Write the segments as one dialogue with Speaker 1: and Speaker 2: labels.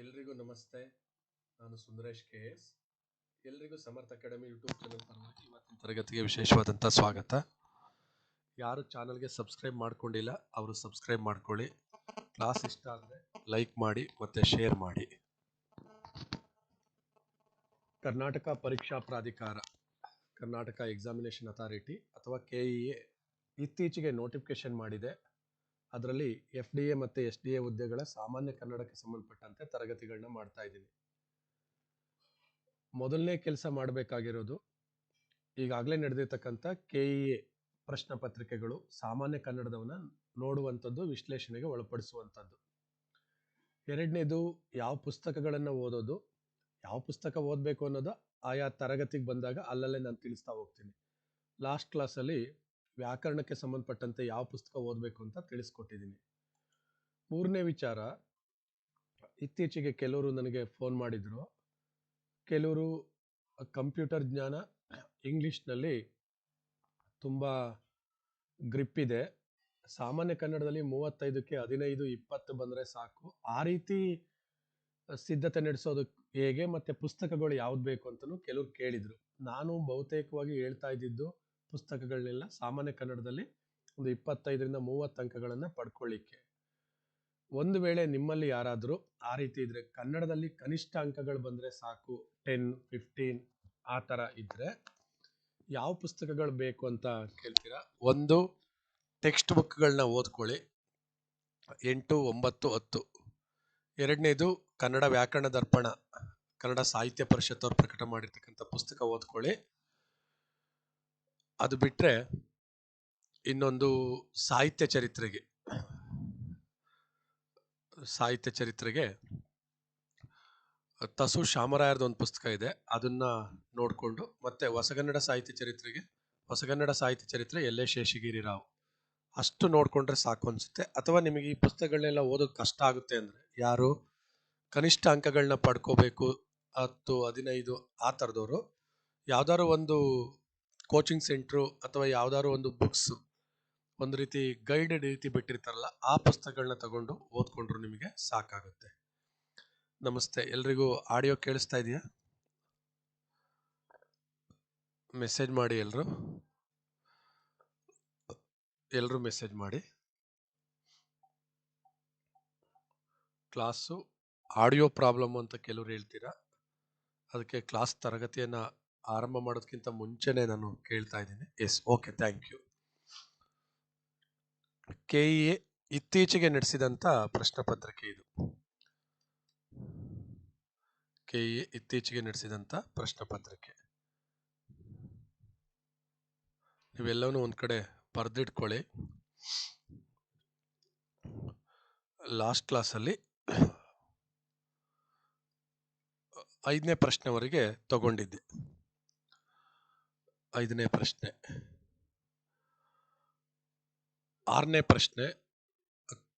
Speaker 1: ಎಲ್ರಿಗೂ ನಮಸ್ತೆ. ನಾನು ಸುಂದರೇಶ್ ಕೆ ಎಸ್. ಎಲ್ರಿಗೂ ಸಮರ್ಥ ಅಕಾಡೆಮಿ ಯೂಟ್ಯೂಬ್ ಚಾನಲ್ ಪರವಾಗಿ ಇವತ್ತಿನ ತರಗತಿಗೆ ವಿಶೇಷವಾದಂಥ ಸ್ವಾಗತ. ಯಾರು ಚಾನಲ್ಗೆ ಸಬ್ಸ್ಕ್ರೈಬ್ ಮಾಡ್ಕೊಂಡಿಲ್ಲ, ಅವರು ಸಬ್ಸ್ಕ್ರೈಬ್ ಮಾಡ್ಕೊಳ್ಳಿ. ಕ್ಲಾಸ್ ಇಷ್ಟ ಆದರೆ ಲೈಕ್ ಮಾಡಿ ಮತ್ತು ಶೇರ್ ಮಾಡಿ. ಕರ್ನಾಟಕ ಪರೀಕ್ಷಾ ಪ್ರಾಧಿಕಾರ, ಕರ್ನಾಟಕ ಎಕ್ಸಾಮಿನೇಷನ್ ಅಥಾರಿಟಿ ಅಥವಾ ಕೆ ಇ ಎ ಇತ್ತೀಚೆಗೆ ನೋಟಿಫಿಕೇಶನ್ ಮಾಡಿದೆ. ಅದರಲ್ಲಿ ಎಫ್ ಡಿ ಎ ಮತ್ತು ಎಸ್ ಡಿ ಎ ಹುದ್ದೆಗಳ ಸಾಮಾನ್ಯ ಕನ್ನಡಕ್ಕೆ ಸಂಬಂಧಪಟ್ಟಂತೆ ತರಗತಿಗಳನ್ನ ಮಾಡ್ತಾ ಇದ್ದೀನಿ. ಮೊದಲನೇ ಕೆಲಸ ಮಾಡಬೇಕಾಗಿರೋದು ಈಗಾಗಲೇ ನಡೆದಿರ್ತಕ್ಕಂಥ ಕೆ ಇ ಎ ಪ್ರಶ್ನೆ ಪತ್ರಿಕೆಗಳು ಸಾಮಾನ್ಯ ಕನ್ನಡದವನ್ನ ನೋಡುವಂಥದ್ದು, ವಿಶ್ಲೇಷಣೆಗೆ ಒಳಪಡಿಸುವಂಥದ್ದು. ಎರಡನೇದು ಯಾವ ಪುಸ್ತಕಗಳನ್ನು ಓದೋದು, ಯಾವ ಪುಸ್ತಕ ಓದಬೇಕು ಅನ್ನೋದು ಆಯಾ ತರಗತಿಗೆ ಬಂದಾಗ ಅಲ್ಲಲ್ಲೇ ನಾನು ತಿಳಿಸ್ತಾ ಹೋಗ್ತೀನಿ. ಲಾಸ್ಟ್ ಕ್ಲಾಸಲ್ಲಿ ವ್ಯಾಕರಣಕ್ಕೆ ಸಂಬಂಧಪಟ್ಟಂತೆ ಯಾವ ಪುಸ್ತಕ ಓದಬೇಕು ಅಂತ ತಿಳಿಸ್ಕೊಟ್ಟಿದ್ದೀನಿ. ಮೂರನೇ ವಿಚಾರ, ಇತ್ತೀಚೆಗೆ ಕೆಲವರು ನನಗೆ ಫೋನ್ ಮಾಡಿದರು. ಕೆಲವರು ಕಂಪ್ಯೂಟರ್ ಜ್ಞಾನ ಇಂಗ್ಲೀಷ್ನಲ್ಲಿ ತುಂಬ ಗ್ರಿಪ್ ಇದೆ. ಸಾಮಾನ್ಯ ಕನ್ನಡದಲ್ಲಿ ಮೂವತ್ತೈದಕ್ಕೆ ಹದಿನೈದು, ಇಪ್ಪತ್ತು ಬಂದರೆ ಸಾಕು. ಆ ರೀತಿ ಸಿದ್ಧತೆ ನಡೆಸೋದು ಹೇಗೆ ಮತ್ತು ಪುಸ್ತಕಗಳು ಯಾವ್ದು ಬೇಕು ಅಂತಲೂ ಕೆಲವ್ರು ಕೇಳಿದರು. ನಾನು ಬಹುತೇಕವಾಗಿ ಹೇಳ್ತಾ ಇದ್ದಿದ್ದು ಪುಸ್ತಕಗಳನ್ನೆಲ್ಲ ಸಾಮಾನ್ಯ ಕನ್ನಡದಲ್ಲಿ ಒಂದು ಇಪ್ಪತ್ತೈದರಿಂದ ಮೂವತ್ತು ಅಂಕಗಳನ್ನು ಪಡ್ಕೊಳ್ಳಿಕ್ಕೆ. ಒಂದು ವೇಳೆ ನಿಮ್ಮಲ್ಲಿ ಯಾರಾದರೂ ಆ ರೀತಿ ಇದ್ದರೆ ಕನ್ನಡದಲ್ಲಿ ಕನಿಷ್ಠ ಅಂಕಗಳು ಬಂದರೆ ಸಾಕು, ಟೆನ್, ಫಿಫ್ಟೀನ್ ಆ ಥರ ಇದ್ದರೆ ಯಾವ ಪುಸ್ತಕಗಳು ಬೇಕು ಅಂತ ಕೇಳ್ತೀರಾ? ಒಂದು, ಟೆಕ್ಸ್ಟ್ ಬುಕ್ಗಳನ್ನ ಓದ್ಕೊಳ್ಳಿ. ಎಂಟು, ಒಂಬತ್ತು, ಹತ್ತು. ಎರಡನೇದು, ಕನ್ನಡ ವ್ಯಾಕರಣ ದರ್ಪಣ. ಕನ್ನಡ ಸಾಹಿತ್ಯ ಪರಿಷತ್ ಅವ್ರು ಪ್ರಕಟ ಮಾಡಿರ್ತಕ್ಕಂಥ ಪುಸ್ತಕ ಓದ್ಕೊಳ್ಳಿ. ಅದು ಬಿಟ್ಟರೆ ಇನ್ನೊಂದು ಸಾಹಿತ್ಯ ಚರಿತ್ರೆಗೆ ಸಾಹಿತ್ಯ ಚರಿತ್ರೆಗೆ ತಸು ಶಾಮರಾಯರ್ದು ಒಂದು ಪುಸ್ತಕ ಇದೆ. ಅದನ್ನ ನೋಡಿಕೊಂಡು ಮತ್ತೆ ಹೊಸಗನ್ನಡ ಸಾಹಿತ್ಯ ಚರಿತ್ರೆಗೆ, ಹೊಸಗನ್ನಡ ಸಾಹಿತ್ಯ ಚರಿತ್ರೆ ಎಲ್ಲೇ ಶೇಷಗಿರಿ ರಾವ್. ಅಷ್ಟು ನೋಡಿಕೊಂಡ್ರೆ ಸಾಕು ಅನಿಸುತ್ತೆ. ಅಥವಾ ನಿಮಗೆ ಈ ಪುಸ್ತಕಗಳನ್ನೆಲ್ಲ ಓದೋದು ಕಷ್ಟ ಆಗುತ್ತೆ ಅಂದರೆ ಯಾರು ಕನಿಷ್ಠ ಅಂಕಗಳನ್ನ ಪಡ್ಕೋಬೇಕು, ಹತ್ತು, ಹದಿನೈದು ಆ ಥರದವರು ಯಾವ್ದಾದ್ರು ಒಂದು ಕೋಚಿಂಗ್ ಸೆಂಟ್ರು ಅಥವಾ ಯಾವ್ದಾದ್ರು ಒಂದು ಬುಕ್ಸ್, ಒಂದು ರೀತಿ ಗೈಡೆಡ್ ರೀತಿ ಬಿಟ್ಟಿರ್ತಾರಲ್ಲ, ಆ ಪುಸ್ತಕಗಳನ್ನ ತಗೊಂಡು ಓದ್ಕೊಂಡ್ರು ನಿಮಗೆ ಸಾಕಾಗುತ್ತೆ. ನಮಸ್ತೆ, ಎಲ್ರಿಗೂ ಆಡಿಯೋ ಕೇಳಿಸ್ತಾ ಇದೆಯಾ? ಮೆಸೇಜ್ ಮಾಡಿ ಎಲ್ರು. ಎಲ್ಲರೂ ಮೆಸೇಜ್ ಮಾಡಿ. ಕ್ಲಾಸು, ಆಡಿಯೋ ಪ್ರಾಬ್ಲಮ್ ಅಂತ ಕೆಲವರು ಹೇಳ್ತೀರಾ? ಅದಕ್ಕೆ ಕ್ಲಾಸ್ ತರಗತಿಯನ್ನು ಆರಂಭ ಮಾಡೋದಕ್ಕಿಂತ ಮುಂಚೆನೆ ನಾನು ಕೇಳ್ತಾ ಇದ್ದೀನಿ. Yes okay thank you K E A ಇತ್ತೀಚೆಗೆ ನಡೆಸಿದಂಥ ಪ್ರಶ್ನೆ ಪತ್ರಿಕೆ ಇದು. ಕೆ ಇ ಎ ಇತ್ತೀಚೆಗೆ ನಡೆಸಿದಂಥ ಪ್ರಶ್ನೆ ಪತ್ರಿಕೆ ನೀವೆಲ್ಲವೂ ಒಂದು ಕಡೆ ಬರೆದಿಟ್ಕೊಳ್ಳಿ. ಲಾಸ್ಟ್ ಕ್ಲಾಸಲ್ಲಿ ಐದನೇ ಪ್ರಶ್ನೆವರೆಗೆ ತಗೊಂಡಿದ್ದೆ. ಐದನೇ ಪ್ರಶ್ನೆ. ಆರನೇ ಪ್ರಶ್ನೆ,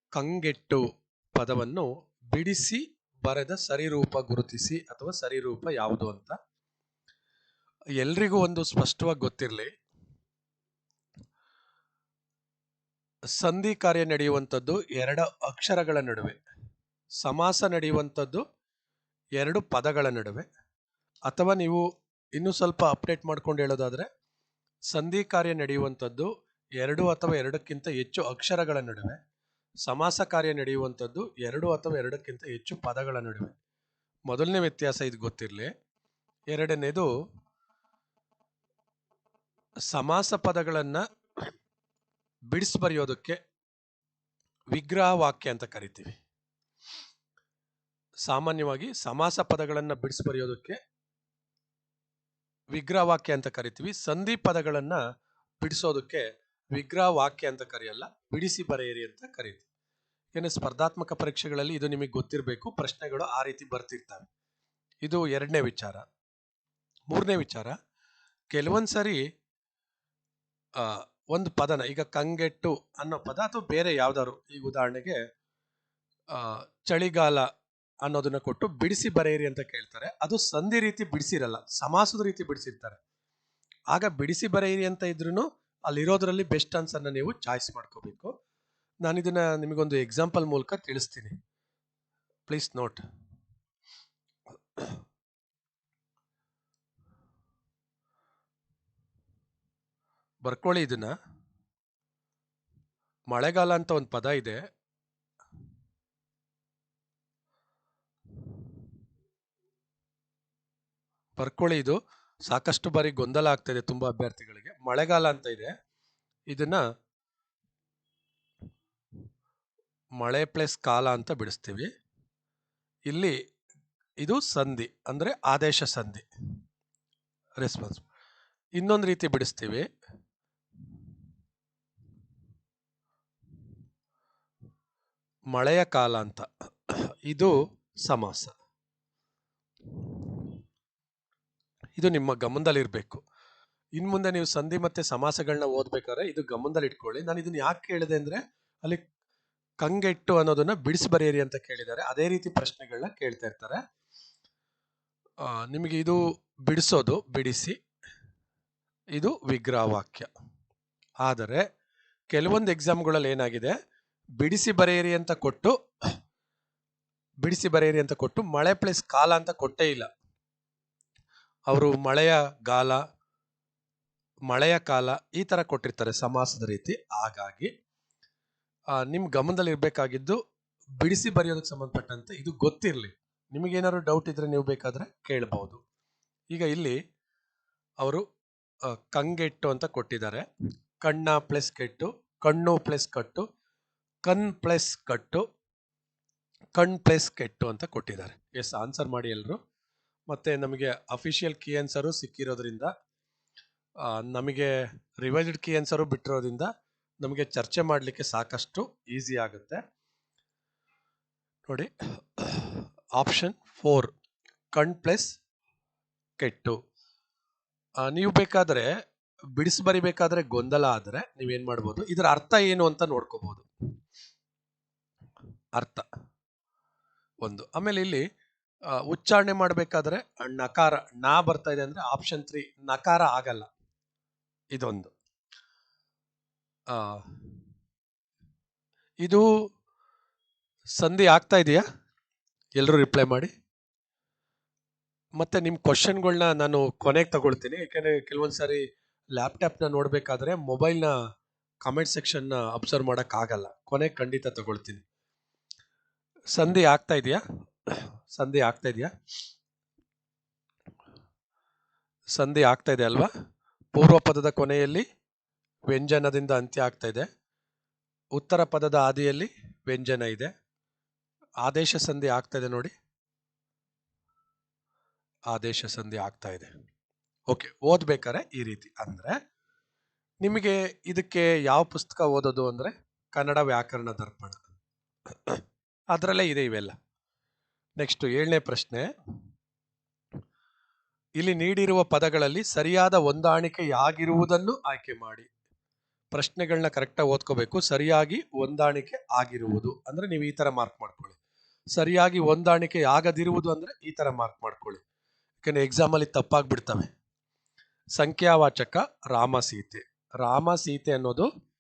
Speaker 1: ಕಂಗೆಟ್ಟು ಪದವನ್ನು ಬಿಡಿಸಿ ಬರೆದ ಸರಿರೂಪ ಗುರುತಿಸಿ ಅಥವಾ ಸರಿರೂಪ ಯಾವುದು ಅಂತ. ಎಲ್ರಿಗೂ ಒಂದು ಸ್ಪಷ್ಟವಾಗಿ ಗೊತ್ತಿರಲಿ. ಸಂಧಿ ಕಾರ್ಯ ನಡೆಯುವಂಥದ್ದು ಎರಡು ಅಕ್ಷರಗಳ ನಡುವೆ. ಸಮಾಸ ನಡೆಯುವಂಥದ್ದು ಎರಡು ಪದಗಳ ನಡುವೆ. ಅಥವಾ ನೀವು ಇನ್ನೂ ಸ್ವಲ್ಪ ಅಪ್ಡೇಟ್ ಮಾಡ್ಕೊಂಡು ಹೇಳೋದಾದ್ರೆ, ಸಂಧಿ ಕಾರ್ಯ ನಡೆಯುವಂಥದ್ದು ಎರಡು ಅಥವಾ ಎರಡಕ್ಕಿಂತ ಹೆಚ್ಚು ಅಕ್ಷರಗಳ ನಡುವೆ, ಸಮಾಸ ಕಾರ್ಯ ನಡೆಯುವಂಥದ್ದು ಎರಡು ಅಥವಾ ಎರಡಕ್ಕಿಂತ ಹೆಚ್ಚು ಪದಗಳ ನಡುವೆ. ಮೊದಲನೇ ವ್ಯತ್ಯಾಸ ಇದು ಗೊತ್ತಿರಲಿ. ಎರಡನೇದು, ಸಮಾಸ ಪದಗಳನ್ನ ಬಿಡಿಸಿ ಬರೆಯೋದಕ್ಕೆ ವಿಗ್ರಹ ವಾಕ್ಯ ಅಂತ ಕರಿತೀವಿ. ಸಾಮಾನ್ಯವಾಗಿ ಸಮಾಸ ಪದಗಳನ್ನ ಬಿಡಿಸಿ ಬರೆಯೋದಕ್ಕೆ ವಿಗ್ರಹ ವಾಕ್ಯ ಅಂತ ಕರಿತೀವಿ. ಸಂಧಿ ಪದಗಳನ್ನು ಬಿಡಿಸೋದಕ್ಕೆ ವಿಗ್ರಹ ವಾಕ್ಯ ಅಂತ ಕರೆಯಲ್ಲ, ಬಿಡಿಸಿ ಬರೆಯಿರಿ ಅಂತ ಕರಿತೀವಿ. ಏನೇ ಸ್ಪರ್ಧಾತ್ಮಕ ಪರೀಕ್ಷೆಗಳಲ್ಲಿ ಇದು ನಿಮಗೆ ಗೊತ್ತಿರಬೇಕು, ಪ್ರಶ್ನೆಗಳು ಆ ರೀತಿ ಬರ್ತಿರ್ತವೆ. ಇದು ಎರಡನೇ ವಿಚಾರ. ಮೂರನೇ ವಿಚಾರ ಕೆಲವೊಂದ್ಸರಿ ಆ, ಒಂದು ಪದನ, ಈಗ ಕಂಗೆಟ್ಟು ಅನ್ನೋ ಪದ ಅಥವಾ ಬೇರೆ ಯಾವ್ದಾದ್ರು ಈಗ ಉದಾಹರಣೆಗೆ ಚಳಿಗಾಲ ಅನ್ನೋದನ್ನ ಕೊಟ್ಟು ಬಿಡಿಸಿ ಬರೆಯಿರಿ ಅಂತ ಕೇಳ್ತಾರೆ. ಅದು ಸಂಧಿ ರೀತಿ ಬಿಡಿಸಿರಲ್ಲ, ಸಮಾಸದ ರೀತಿ ಬಿಡಿಸಿರ್ತಾರೆ. ಆಗ ಬಿಡಿಸಿ ಬರೆಯಿರಿ ಅಂತ ಇದ್ರೂ ಅಲ್ಲಿರೋದ್ರಲ್ಲಿ ಬೆಸ್ಟ್ ಆನ್ಸರ್ನ ನೀವು ಚಾಯ್ಸ್ ಮಾಡ್ಕೋಬೇಕು. ನಾನು ಇದನ್ನ ನಿಮಗೊಂದು ಎಕ್ಸಾಂಪಲ್ ಮೂಲಕ ತಿಳಿಸ್ತೀನಿ. Please note. ಬರ್ಕೊಳ್ಳಿ ಇದನ್ನ. ಮಳೆಗಾಲ ಅಂತ ಒಂದು ಪದ ಇದೆ. ಬರ್ಕೊಳ್ಳಿ ಇದು. ಸಾಕಷ್ಟು ಬಾರಿ ಗೊಂದಲ ಆಗ್ತಾ ತುಂಬಾ ಅಭ್ಯರ್ಥಿಗಳಿಗೆ. ಮಳೆಗಾಲ ಅಂತ ಇದೆ. ಇದನ್ನ ಮಳೆ ಪ್ಲಸ್ ಕಾಲ ಅಂತ ಬಿಡಿಸ್ತೀವಿ. ಇಲ್ಲಿ ಇದು ಸಂಧಿ, ಅಂದ್ರೆ ಆದೇಶ ಸಂಧಿ. ರೆಸ್ಪಾನ್ಸ್ ಇನ್ನೊಂದು ರೀತಿ ಬಿಡಿಸ್ತೀವಿ. ಮಳೆಯ ಕಾಲ ಅಂತ. ಇದು ಸಮಾಸ. ಇದು ನಿಮ್ಮ ಗಮನದಲ್ಲಿರಬೇಕು. ಇನ್ ಮುಂದೆ ನೀವು ಸಂಧಿ ಮತ್ತೆ ಸಮಾಸಗಳನ್ನ ಓದ್ಬೇಕಾದ್ರೆ ಇದು ಗಮನದಲ್ಲಿ ಇಟ್ಕೊಳ್ಳಿ ನಾನು ಇದನ್ನು ಯಾಕೆ ಕೇಳಿದೆ ಅಂದ್ರೆ, ಅಲ್ಲಿ ಕಂಗೆಟ್ಟು ಅನ್ನೋದನ್ನ ಬಿಡಿಸಿ ಬರೆಯಿರಿ ಅಂತ ಕೇಳಿದ್ದಾರೆ. ಅದೇ ರೀತಿ ಪ್ರಶ್ನೆಗಳನ್ನ ಕೇಳ್ತಾ ಇರ್ತಾರೆ. ನಿಮಗೆ ಇದು ಬಿಡಿಸೋದು, ಬಿಡಿಸಿ. ಇದು ವಿಗ್ರಹ ವಾಕ್ಯ ಆದರೆ, ಕೆಲವೊಂದು ಎಕ್ಸಾಮ್ಗಳಲ್ಲಿ ಏನಾಗಿದೆ? ಬಿಡಿಸಿ ಬರೆಯಿರಿ ಅಂತ ಕೊಟ್ಟು, ಬಿಡಿಸಿ ಬರೆಯಿರಿ ಅಂತ ಕೊಟ್ಟು, ಮಳೆ ಪ್ಲೇಸ್ ಕಾಲ ಅಂತ ಕೊಟ್ಟೇ ಇಲ್ಲ. ಅವರು ಮಳೆಯ ಗಾಲ, ಮಳೆಯ ಕಾಲ ಈ ತರ ಕೊಟ್ಟಿರ್ತಾರೆ ಸಮಾಸದ ರೀತಿ. ಹಾಗಾಗಿ ನಿಮ್ ಗಮನದಲ್ಲಿ ಇರ್ಬೇಕಾಗಿದ್ದು ಬಿಡಿಸಿ ಬರೆಯೋದಕ್ಕೆ ಸಂಬಂಧಪಟ್ಟಂತೆ ಇದು ಗೊತ್ತಿರಲಿ. ನಿಮಗೇನಾದ್ರು ಡೌಟ್ ಇದ್ರೆ ನೀವು ಬೇಕಾದ್ರೆ ಕೇಳಬಹುದು ಈಗ ಇಲ್ಲಿ ಅವರು ಕಂಗೆಟ್ಟು ಅಂತ ಕೊಟ್ಟಿದ್ದಾರೆ. ಕಣ್ಣ ಪ್ಲಸ್ ಕೆಟ್ಟು, ಕಣ್ಣು ಪ್ಲಸ್ ಕಟ್ಟು, ಕಣ್ ಪ್ಲಸ್ ಕಟ್ಟು, ಕಣ್ ಪ್ಲಸ್ ಕೆಟ್ಟು ಅಂತ ಕೊಟ್ಟಿದ್ದಾರೆ. ಎಸ್ ಆನ್ಸರ್ ಮಾಡಿ ಎಲ್ಲರೂ ಮತ್ತೆ ನಮಗೆ ಅಫಿಷಿಯಲ್ ಕೀ ಆನ್ಸರು ಸಿಕ್ಕಿರೋದ್ರಿಂದ ನಮಗೆ ರಿವೈಸ್ಡ್ ಕೀ ಆನ್ಸರು ಬಿಟ್ಟಿರೋದ್ರಿಂದ ನಮಗೆ ಚರ್ಚೆ ಮಾಡಲಿಕ್ಕೆ ಸಾಕಷ್ಟು ಈಸಿ ಆಗುತ್ತೆ. ನೋಡಿ ಆಪ್ಷನ್ ಫೋರ್ ಕಣ್ ಪ್ಲಸ್ ಕೆಟ್ಟು. ನೀವು ಬೇಕಾದರೆ ಬಿಡಿಸಿ ಬರಿಬೇಕಾದ್ರೆ ಗೊಂದಲ ಆದರೆ ನೀವೇನು ಮಾಡ್ಬೋದು? ಇದರ ಅರ್ಥ ಏನು ಅಂತ ನೋಡ್ಕೋಬೋದು. ಅರ್ಥ. ಒಂದು, ಆಮೇಲೆ ಇಲ್ಲಿ ಉಚ್ಚಾರಣೆ ಮಾಡಬೇಕಾದ್ರೆ ನಕಾರ, ನಾ ಬರ್ತಾ ಇದೆ ಅಂದ್ರೆ ಆಪ್ಷನ್ ತ್ರೀ ನಕಾರ ಆಗಲ್ಲ. ಇದೊಂದು. ಇದು ಸಂಧಿ ಆಗ್ತಾ ಇದೆಯಾ? ಎಲ್ಲರೂ ರಿಪ್ಲೈ ಮಾಡಿ. ಮತ್ತೆ ನಿಮ್ಮ ಕ್ವಶನ್ಗಳನ್ನ ನಾನು ಕೊನೆಗೆ ತಗೊಳ್ತೀನಿ. ಯಾಕಂದ್ರೆ ಕೆಲವೊಂದು ಸಾರಿ ಲ್ಯಾಪ್ಟಾಪ್ನ ನೋಡಬೇಕಾದ್ರೆ ಮೊಬೈಲ್ನ ಕಮೆಂಟ್ ಸೆಕ್ಷನ್ನ ಅಬ್ಸರ್ವ್ ಮಾಡೋಕ್ಕಾಗಲ್ಲ. ಕೊನೆಗೆ ಖಂಡಿತ ತಗೊಳ್ತೀನಿ. ಸಂಧಿ ಆಗ್ತಾ ಇದೆಯಾ? ಸಂಧಿ ಆಗ್ತಾ ಇದೆಯಾ? ಸಂಧಿ ಆಗ್ತಾ ಇದೆ ಅಲ್ವಾ? ಪೂರ್ವ ಪದದ ಕೊನೆಯಲ್ಲಿ ವ್ಯಂಜನದಿಂದ ಅಂತ್ಯ ಆಗ್ತಾ ಇದೆ. ಉತ್ತರ ಪದದ ಆದಿಯಲ್ಲಿ ವ್ಯಂಜನ ಇದೆ. ಆದೇಶ ಸಂಧಿ ಆಗ್ತಾ ಇದೆ ನೋಡಿ. ಆದೇಶ ಸಂಧಿ ಆಗ್ತಾ ಇದೆ. ಓಕೆ ಓದ್ಬೇಕಾರೆ ಈ ರೀತಿ. ಅಂದ್ರೆ ನಿಮಗೆ ಇದಕ್ಕೆ ಯಾವ ಪುಸ್ತಕ ಓದೋದು ಅಂದ್ರೆ ಕನ್ನಡ ವ್ಯಾಕರಣ ದರ್ಪಣ. ಅದರಲ್ಲೇ ಇದೆ ಇವೆಲ್ಲ. ನೆಕ್ಸ್ಟ್ ಏಳನೇ ಪ್ರಶ್ನೆ. ಇಲ್ಲಿ ನೀಡಿರುವ ಪದಗಳಲ್ಲಿ ಸರಿಯಾದ ಹೊಂದಾಣಿಕೆ ಆಗಿರುವುದನ್ನು ಆಯ್ಕೆ ಮಾಡಿ. ಪ್ರಶ್ನೆಗಳನ್ನ ಕರೆಕ್ಟಾಗಿ ಓದ್ಕೋಬೇಕು. ಸರಿಯಾಗಿ ಹೊಂದಾಣಿಕೆ ಆಗಿರುವುದು ಅಂದ್ರೆ ನೀವು ಈ ತರ ಮಾರ್ಕ್ ಮಾಡ್ಕೊಳ್ಳಿ. ಸರಿಯಾಗಿ ಹೊಂದಾಣಿಕೆ ಆಗದಿರುವುದು ಅಂದ್ರೆ ಈ ತರ ಮಾರ್ಕ್ ಮಾಡ್ಕೊಳ್ಳಿ. ಯಾಕಂದ್ರೆ ಎಕ್ಸಾಮ್ ಅಲ್ಲಿ ತಪ್ಪಾಗ್ಬಿಡ್ತವೆ. ಸಂಖ್ಯಾವಾಚಕ ರಾಮ ಸೀತೆ ರಾಮ ಸೀತೆ ಅನ್ನೋದು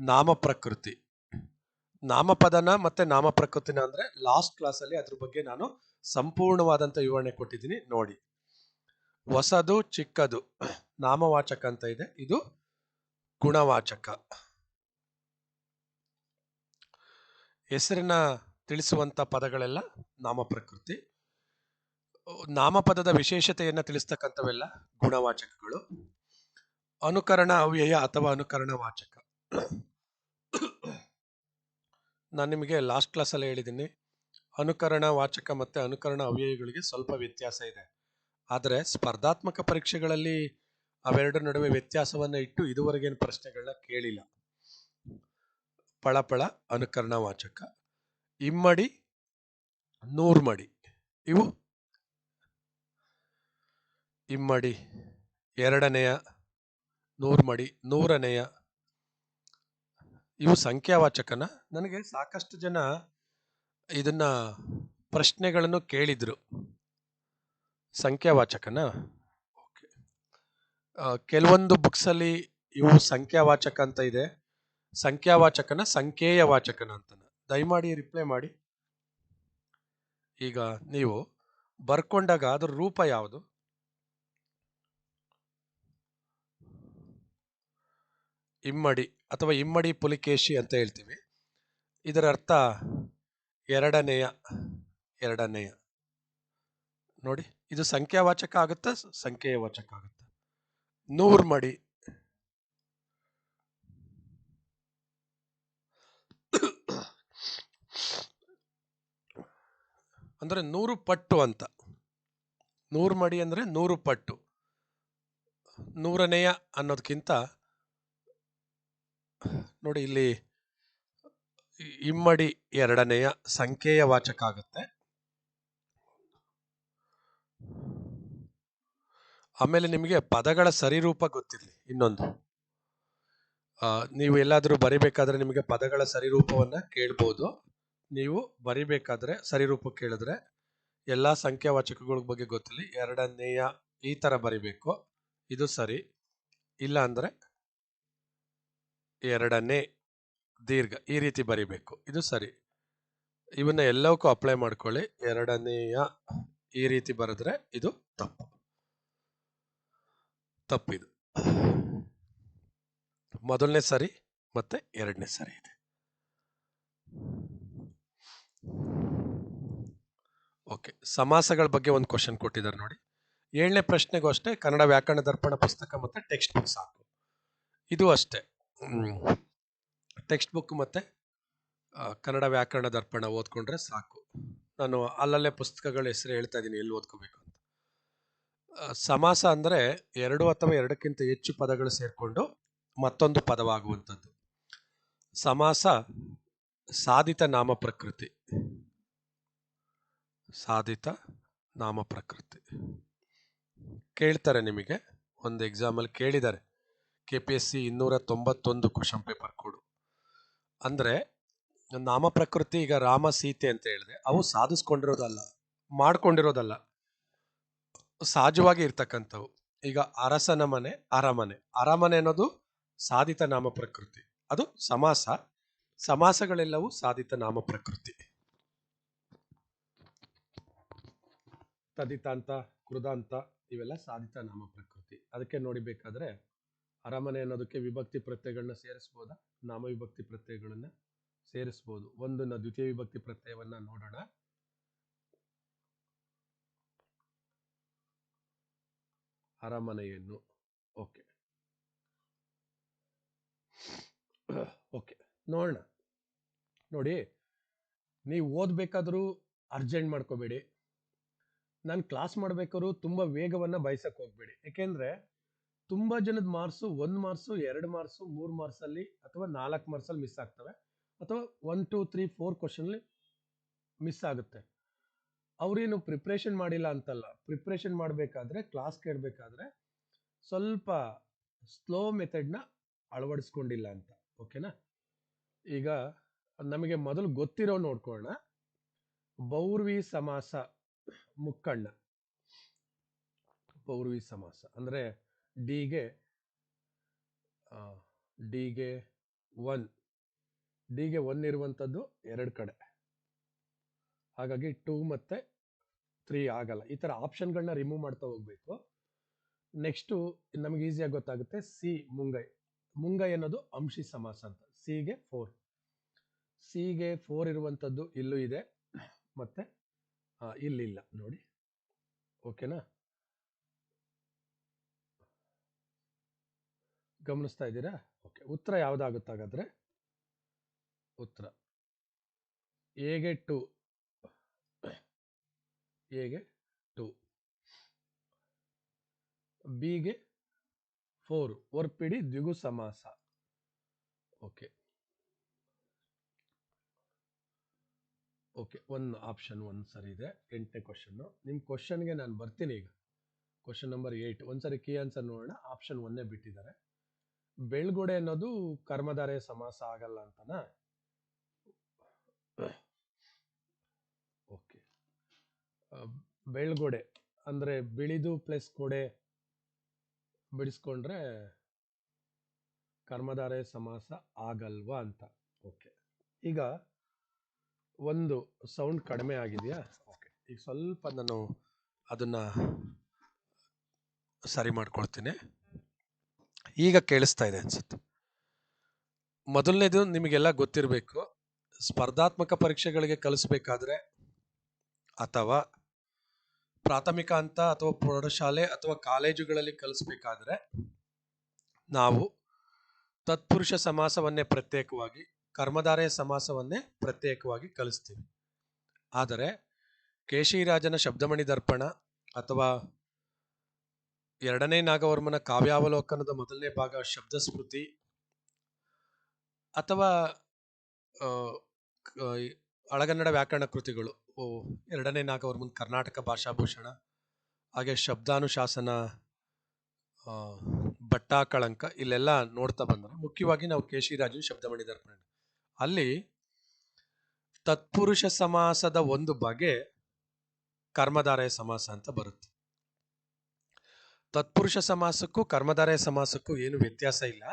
Speaker 1: ನಾಮ ಪ್ರಕೃತಿ. ನಾಮಪದನ ಮತ್ತೆ ನಾಮ ಪ್ರಕೃತಿನ ಅಂದ್ರೆ ಲಾಸ್ಟ್ ಕ್ಲಾಸ್ ಅಲ್ಲಿ ಅದ್ರ ಬಗ್ಗೆ ನಾನು ಸಂಪೂರ್ಣವಾದಂತ ವಿವರಣೆ ಕೊಟ್ಟಿದ್ದೀನಿ. ನೋಡಿ. ಹೊಸದು, ಚಿಕ್ಕದು. ನಾಮವಾಚಕ ಅಂತ ಇದೆ. ಇದು ಗುಣವಾಚಕ. ಹೆಸರಿನ ತಿಳಿಸುವಂತ ಪದಗಳೆಲ್ಲ ನಾಮ ಪ್ರಕೃತಿ ನಾಮಪದದ ವಿಶೇಷತೆಯನ್ನು ತಿಳಿಸ್ತಕ್ಕಂಥವೆಲ್ಲ ಗುಣವಾಚಕಗಳು. ಅನುಕರಣ ಅವ್ಯಯ ಅಥವಾ ಅನುಕರಣ ವಾಚಕ. ನಾನು ನಿಮಗೆ ಲಾಸ್ಟ್ ಕ್ಲಾಸಲ್ಲಿ ಹೇಳಿದ್ದೀನಿ ಅನುಕರಣ ವಾಚಕ ಮತ್ತು ಅನುಕರಣ ಅವ್ಯಯಗಳಿಗೆ ಸ್ವಲ್ಪ ವ್ಯತ್ಯಾಸ ಇದೆ. ಆದರೆ ಸ್ಪರ್ಧಾತ್ಮಕ ಪರೀಕ್ಷೆಗಳಲ್ಲಿ ಅವೆರಡರ ನಡುವೆ ವ್ಯತ್ಯಾಸವನ್ನು ಇಟ್ಟು ಇದುವರೆಗೇನು ಪ್ರಶ್ನೆಗಳನ್ನ ಕೇಳಿಲ್ಲ. ಪಳಪಳ ಅನುಕರಣ ವಾಚಕ, ಇಮ್ಮಡಿ, ನೂರ್ಮಡಿ, ಇವು ಇಮ್ಮಡಿ ಎರಡನೆಯ, ನೂರ್ಮಡಿ ನೂರನೆಯ ಇವು ಸಂಖ್ಯಾವಾಚಕನ. ನನಗೆ ಸಾಕಷ್ಟು ಜನ ಇದನ್ನ ಪ್ರಶ್ನೆಗಳನ್ನು ಕೇಳಿದ್ರು. ಸಂಖ್ಯಾವಾಚಕನ? ಓಕೆ. ಕೆಲವೊಂದು ಬುಕ್ಸಲ್ಲಿ ಇವು ಸಂಖ್ಯಾವಾಚಕ ಅಂತ ಇದೆ. ಸಂಖ್ಯಾವಾಚಕನ ಸಂಖ್ಯೇಯ ವಾಚಕನ ಅಂತನ. ದಯಮಾಡಿ ರಿಪ್ಲೈ ಮಾಡಿ. ಈಗ ನೀವು ಬರ್ಕೊಂಡಾಗ ಅದರ ರೂಪ ಯಾವುದು? ಇಮ್ಮಡಿ. ಅಥವಾ ಇಮ್ಮಡಿ ಪುಲಿಕೇಶಿ ಅಂತ ಹೇಳ್ತೀವಿ. ಇದರ ಅರ್ಥ ಎರಡನೆಯ ಎರಡನೆಯ. ನೋಡಿ, ಇದು ಸಂಖ್ಯಾವಾಚಕ ಆಗುತ್ತೆ ಸಂಖ್ಯೆಯ ವಾಚಕ ಆಗುತ್ತೆ? ನೂರ್ ಮಡಿ. ಅಂದ್ರೆ ನೂರು ಪಟ್ಟು ಅಂತ. ನೂರು ಮಡಿ ಅಂದ್ರೆ ನೂರು ಪಟ್ಟು. ನೂರನೆಯ ಅನ್ನೋದಕ್ಕಿಂತ ನೋಡಿ, ಇಲ್ಲಿ ಇಮ್ಮಡಿ ಎರಡನೆಯ ಸಂಖ್ಯೆಯ ವಾಚಕ ಆಗುತ್ತೆ. ಆಮೇಲೆ ನಿಮಗೆ ಪದಗಳ ಸರಿರೂಪ ಗೊತ್ತಿರಲಿ, ಇನ್ನೊಂದು. ನೀವು ಎಲ್ಲಾದರೂ ಬರಿಬೇಕಾದ್ರೆ ನಿಮಗೆ ಪದಗಳ ಸರಿರೂಪವನ್ನು ಕೇಳ್ಬೋದು. ನೀವು ಬರಿಬೇಕಾದ್ರೆ ಸರಿರೂಪ ಕೇಳಿದ್ರೆ ಎಲ್ಲಾ ಸಂಖ್ಯಾವಾಚಕಗಳ ಬಗ್ಗೆ ಗೊತ್ತಿರಲಿ. ಎರಡನೆಯ ಈ ತರ ಬರಿಬೇಕು. ಇದು ಸರಿ. ಇಲ್ಲ ಅಂದ್ರೆ ಎರಡನೇ ದೀರ್ಘ ಈ ರೀತಿ ಬರಿಬೇಕು. ಇದು ಸರಿ. ಇವನ್ನ ಎಲ್ಲವಕ್ಕೂ ಅಪ್ಲೈ ಮಾಡ್ಕೊಳ್ಳಿ. ಎರಡನೆಯ ಈ ರೀತಿ ಬರೆದ್ರೆ ಇದು ತಪ್ಪು. ತಪ್ಪಿದು. ಮೊದಲನೇ ಸರಿ ಮತ್ತೆ ಎರಡನೇ ಸರಿ ಇದೆ. ಓಕೆ. ಸಮಾಸಗಳ ಬಗ್ಗೆ ಒಂದು ಕ್ವಶನ್ ಕೊಟ್ಟಿದ್ದಾರೆ ನೋಡಿ. ಏಳನೇ ಪ್ರಶ್ನೆಗೂ ಅಷ್ಟೇ ಕನ್ನಡ ವ್ಯಾಕರಣ ದರ್ಪಣ ಪುಸ್ತಕ ಮತ್ತೆ ಟೆಕ್ಸ್ಟ್ ಬುಕ್ ಸಾಕು. ಇದು ಅಷ್ಟೇ. ಟೆಕ್ಸ್ಟ್ ಬುಕ್ ಮತ್ತೆ ಕನ್ನಡ ವ್ಯಾಕರಣ ದರ್ಪಣ ಓದ್ಕೊಂಡ್ರೆ ಸಾಕು. ನಾನು ಅಲ್ಲಲ್ಲೇ ಪುಸ್ತಕಗಳ ಹೆಸರು ಹೇಳ್ತಾ ಇದ್ದೀನಿ, ಎಲ್ಲಿ ಓದ್ಕೋಬೇಕು ಅಂತ. ಸಮಾಸ ಅಂದ್ರೆ ಎರಡು ಅಥವಾ ಎರಡಕ್ಕಿಂತ ಹೆಚ್ಚು ಪದಗಳು ಸೇರಿಕೊಂಡು ಮತ್ತೊಂದು ಪದವಾಗುವಂಥದ್ದು. ಸಮಾಸ ಸಾಧಿತ ನಾಮ ಪ್ರಕೃತಿ. ಸಾಧಿತ ನಾಮ ಪ್ರಕೃತಿ. ಕೇಳ್ತಾರೆ ನಿಮಗೆ, ಒಂದು ಎಕ್ಸಾಮಲ್ಲಿ ಕೇಳಿದ್ದಾರೆ. ಕೆ ಪಿ ಎಸ್ ಸಿ ಇನ್ನೂರ ತೊಂಬತ್ತೊಂದು ಕ್ವಶನ್ ಪೇಪರ್ ಕೊಡು. ಅಂದ್ರೆ ನಾಮ ಪ್ರಕೃತಿ ಈಗ ರಾಮ ಸೀತೆ ಅಂತ ಹೇಳಿದೆ ಅವು ಸಾಧಿಸ್ಕೊಂಡಿರೋದಲ್ಲ, ಮಾಡ್ಕೊಂಡಿರೋದಲ್ಲ. ಸಹಜವಾಗಿ ಇರ್ತಕ್ಕಂಥವು. ಈಗ ಅರಸನ ಮನೆ, ಅರಮನೆ. ಅರಮನೆ ಅನ್ನೋದು ಸಾಧಿತ ನಾಮ ಪ್ರಕೃತಿ ಅದು ಸಮಾಸ. ಸಮಾಸಗಳೆಲ್ಲವೂ ಸಾಧಿತ ನಾಮ ಪ್ರಕೃತಿ ತದಿತಾಂತ, ಕೃದಾಂತ, ಇವೆಲ್ಲ ಸಾಧಿತ ನಾಮ ಪ್ರಕೃತಿ ಅದಕ್ಕೆ ನೋಡಿಬೇಕಾದ್ರೆ ಅರಮನೆ ಅನ್ನೋದಕ್ಕೆ ವಿಭಕ್ತಿ ಪ್ರತ್ಯಯಗಳನ್ನ ಸೇರಿಸ್ಬೋದಾ? ನಾಮ ವಿಭಕ್ತಿ ಪ್ರತ್ಯಯಗಳನ್ನ ಸೇರಿಸ್ಬೋದು. ಒಂದನ್ನ ದ್ವಿತೀಯ ವಿಭಕ್ತಿ ಪ್ರತ್ಯಯವನ್ನ ನೋಡೋಣ. ಅರಮನೆಯನ್ನು. ಓಕೆ. ಓಕೆ. ನೋಡೋಣ. ನೋಡಿ, ನೀವು ಓದ್ಬೇಕಾದ್ರೂ ಅರ್ಜೆಂಟ್ ಮಾಡ್ಕೋಬೇಡಿ. ನಾನು ಕ್ಲಾಸ್ ಮಾಡ್ಬೇಕಾದ್ರು ತುಂಬಾ ವೇಗವನ್ನ ಬಯಸಕ್ ಹೋಗ್ಬೇಡಿ. ಯಾಕೆಂದ್ರೆ ತುಂಬಾ ಜನದ ಮಾರ್ಕ್ಸು ಒಂದು ಮಾರ್ಕ್ಸು, ಎರಡು ಮಾರ್ಕ್ಸು, ಮೂರು ಮಾರ್ಕ್ಸ್ ಅಲ್ಲಿ ಅಥವಾ ನಾಲ್ಕು ಮಾರ್ಕ್ಸ್ ಅಲ್ಲಿ ಮಿಸ್ ಆಗ್ತವೆ. ಅಥವಾ ಒನ್ ಟೂ ತ್ರೀ ಫೋರ್ ಕ್ವಶನಲ್ಲಿ ಮಿಸ್ ಆಗುತ್ತೆ. ಅವರೇನು ಪ್ರಿಪ್ರೇಷನ್ ಮಾಡಿಲ್ಲ ಅಂತಲ್ಲ, ಪ್ರಿಪ್ರೇಷನ್ ಮಾಡಬೇಕಾದ್ರೆ, ಕ್ಲಾಸ್ ಕೇಳಬೇಕಾದ್ರೆ ಸ್ವಲ್ಪ ಸ್ಲೋ ಮೆಥಡ್ನ ಅಳವಡಿಸ್ಕೊಂಡಿಲ್ಲ ಅಂತ, ಓಕೆನಾ? ಈಗ ನಮಗೆ ಮೊದಲು ಗೊತ್ತಿರೋ ನೋಡ್ಕೊಳ್ಳೋಣ. ಬೌರ್ವಿ ಸಮಾಸ ಮುಕ್ಕಣ್ಣ. ಪೌರ್ವಿ ಸಮಾಸ ಅಂದ್ರೆ ಡಿಗೆ ಡಿಗೆ ಒನ್. ಡಿಗೆ ಒನ್ ಇರುವಂಥದ್ದು ಎರಡು ಕಡೆ. ಹಾಗಾಗಿ ಟೂ ಮತ್ತೆ ತ್ರೀ ಆಗಲ್ಲ. ಈ ಥರ ಆಪ್ಷನ್ಗಳನ್ನ ರಿಮೂವ್ ಮಾಡ್ತಾ ಹೋಗ್ಬೇಕು. ನೆಕ್ಸ್ಟು ನಮಗೆ ಈಸಿಯಾಗಿ ಗೊತ್ತಾಗುತ್ತೆ ಸಿ, ಮುಂಗೈ. ಮುಂಗೈ ಅನ್ನೋದು ಅಂಶಿ ಸಮಾಸ ಅಂತ. ಸಿಗೆ ಫೋರ್. ಸಿಗೆ ಫೋರ್ ಇರುವಂಥದ್ದು ಇಲ್ಲೂ ಇದೆ. ಮತ್ತೆ ಇಲ್ಲಿಲ್ಲ. ನೋಡಿ. ಓಕೆನಾ? ಗಮನಿಸ್ತಾ ಇದ್ದೀರಾ? ಓಕೆ, ಉತ್ತರ ಯಾವ್ದಾಗುತ್ತಾಗಾದ್ರೆ ಉತ್ತರ. ಹೇಗೆ ಟು. ಎಗೆ ಟು. ಬಿಗೆ ಫೋರ್. ಒರ್ಪಿಡಿ ದ್ವಿಗು ಸಮಾಸ. Okay. Okay, one option one ಸರಿ ಇದೆ. ಎಂಟನೇ ಕ್ವಶನ್ನು ನಿಮ್ಮ ಕ್ವಶನ್ಗೆ ನಾನು ಬರ್ತೀನಿ ಈಗ. Question number eight. ಒಂದ್ಸರಿ ಕೀ ಆನ್ಸರ್ ನೋಡೋಣ. ಆಪ್ಷನ್ ಒನ್ನೇ ಬಿಟ್ಟಿದ್ದಾರೆ. ಬೆಳ್ಗೊಡೆ ಅನ್ನೋದು ಕರ್ಮಧಾರೆ ಸಮಾಸ ಆಗಲ್ಲ ಅಂತನಾ? ಓಕೆ. ಬೆಳ್ಗೊಡೆ ಅಂದ್ರೆ ಬಿಳಿದು ಪ್ಲಸ್ ಕೊಡೆ ಬಿಡಿಸ್ಕೊಂಡ್ರೆ ಕರ್ಮಧಾರೆ ಸಮಾಸ ಆಗಲ್ವಾ ಅಂತ. ಓಕೆ. ಈಗ ಒಂದು ಸೌಂಡ್ ಕಡಿಮೆ ಆಗಿದೆಯಾ? ಓಕೆ. ಈಗ ಸ್ವಲ್ಪ ನಾನು ಅದನ್ನ ಸರಿ ಮಾಡ್ಕೊಳ್ತೀನಿ. ಈಗ ಕೇಳಿಸ್ತಾ ಇದೆ ಅನ್ಸುತ್ತೆ. ಮೊದಲನೇದು ನಿಮಗೆಲ್ಲ ಗೊತ್ತಿರಬೇಕು, ಸ್ಪರ್ಧಾತ್ಮಕ ಪರೀಕ್ಷೆಗಳಿಗೆ ಕಲಿಸ್ಬೇಕಾದ್ರೆ ಅಥವಾ ಪ್ರಾಥಮಿಕ ಹಂತ ಅಥವಾ ಪ್ರೌಢಶಾಲೆ ಅಥವಾ ಕಾಲೇಜುಗಳಲ್ಲಿ ಕಲಿಸ್ಬೇಕಾದ್ರೆ ನಾವು ತತ್ಪುರುಷ ಸಮಾಸವನ್ನೇ ಪ್ರತ್ಯೇಕವಾಗಿ, ಕರ್ಮಧಾರೆಯ ಸಮಾಸವನ್ನೇ ಪ್ರತ್ಯೇಕವಾಗಿ ಕಲಿಸ್ತೀವಿ. ಆದರೆ, ಕೇಶಿರಾಜನ ಶಬ್ದಮಣಿ ದರ್ಪಣ ಅಥವಾ ಎರಡನೇ ನಾಗವರ್ಮನ ಕಾವ್ಯಾವಲೋಕನದ ಮೊದಲನೇ ಭಾಗ ಶಬ್ದ ಸ್ಮೃತಿ ಅಥವಾ ಕ- ಹಳಗನ್ನಡ ವ್ಯಾಕರಣ ಕೃತಿಗಳು. ಎರಡನೇ ನಾಗವರ್ಮನ್ ಕರ್ನಾಟಕ ಭಾಷಾಭೂಷಣ, ಹಾಗೆ ಶಬ್ದಾನುಶಾಸನ ಬಟ್ಟಾ ಕಳಂಕ ಇಲ್ಲೆಲ್ಲ ನೋಡ್ತಾ ಬಂದರೆ ಮುಖ್ಯವಾಗಿ ನಾವು ಕೇಶಿರಾಜು ಶಬ್ದಮಣಿ ದರ್ಪಣ ಅಲ್ಲಿ ತತ್ಪುರುಷ ಸಮಾಸದ ಒಂದು ಬಗೆ ಕರ್ಮಧಾರಯ ಸಮಾಸ ಅಂತ ಬರುತ್ತೆ. ತತ್ಪುರುಷ ಸಮಾಸಕ್ಕೂ ಕರ್ಮಧಾರಯ ಸಮಾಸಕ್ಕೂ ಏನು ವ್ಯತ್ಯಾಸ ಇಲ್ಲ.